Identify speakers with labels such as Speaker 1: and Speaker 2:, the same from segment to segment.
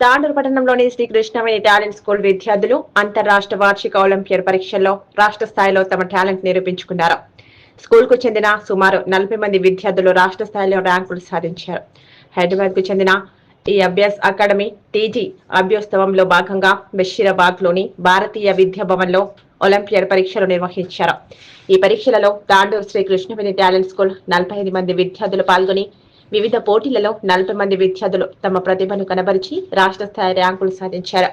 Speaker 1: తాండూరు పట్టణంలోని Sri Krishnaveni talent school విద్యార్థులు అంతర్రాష్ట్ర వార్షిక ఒలింపియడ్ పరీక్షల్లో రాష్ట్ర స్థాయిలో తమ టాలెంట్ నిరూపించుకున్నారు. స్కూల్కు చెందిన సుమారు నలభై మంది విద్యార్థులు రాష్ట్ర స్థాయిలో ర్యాంకులు సాధించారు. హైదరాబాద్కు చెందిన ఈ అభ్యాస్ అకాడమీ టీజీ అభ్యోత్సవంలో భాగంగా బషీరాబాద్లోని భారతీయ విద్యా భవన్లో ఒలింపియడ్ పరీక్షలు నిర్వహించారు. ఈ పరీక్షలలో తాండూరు శ్రీ కృష్ణవేణి టాలెంట్ స్కూల్ నలభై ఐదు మంది విద్యార్థులు పాల్గొని వివిధ పోటీలలో నలభై మంది విద్యార్థులు తమ ప్రతిభను కనబరిచి రాష్ట్ర స్థాయి ర్యాంకులు సాధించారు.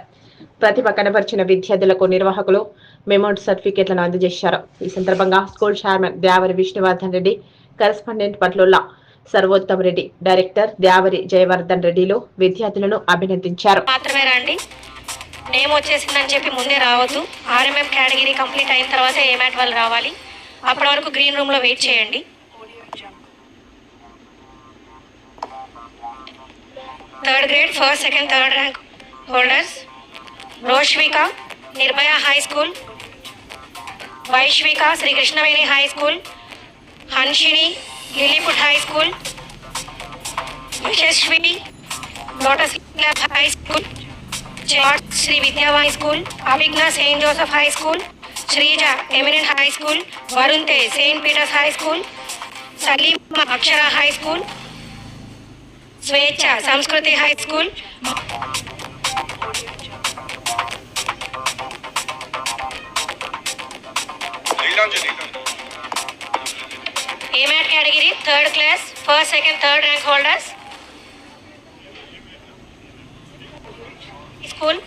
Speaker 1: ప్రతిభ కనబరిచిన విద్యార్థులకు నిర్వాహకులు మెమోట్ సర్టిఫికేట్లను అందజేశారు. ఈ సందర్భంగా school chairman Devari Vishnuvardhan Reddy correspondent Patlulla Sarvottam Reddy director Devari Jayavardhan రెడ్డిలు విద్యార్థులను అభినందించారు.
Speaker 2: మాత్రమే రండి. నేమ్ వచ్చేసిందని చెప్పి ముందే రావద్దు. ఆర్ఎంఎం కేటగిరీ కంప్లీట్ అయిన తర్వాత ఏమాట్ వాళ్ళు రావాలి. అప్పటి వరకు గ్రీన్ రూమ్లో వెయిట్ చేయండి. Third grade first second third rank holders Roshvika Nirbhaya high school Vaishvika Sri Krishnaveni high school Hanshini Lilliput high school Yashasvi lotus high school George Sri Vidya high school Abhigna saint Joseph high school Srija eminent high school Varun ते saint Peter's high school Salim Akshara high school స్వేచ్ఛ సంస్కృతి high school
Speaker 3: లీలాంజలి
Speaker 2: ఏమాట్ category third class first second third rank holders school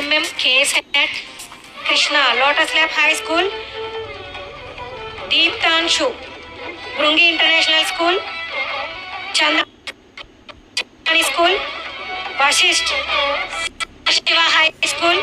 Speaker 2: M M K Krishna lotus lab high school Deeptanshu Bhringi international school Chandra school Vashishtha Shiva
Speaker 4: high school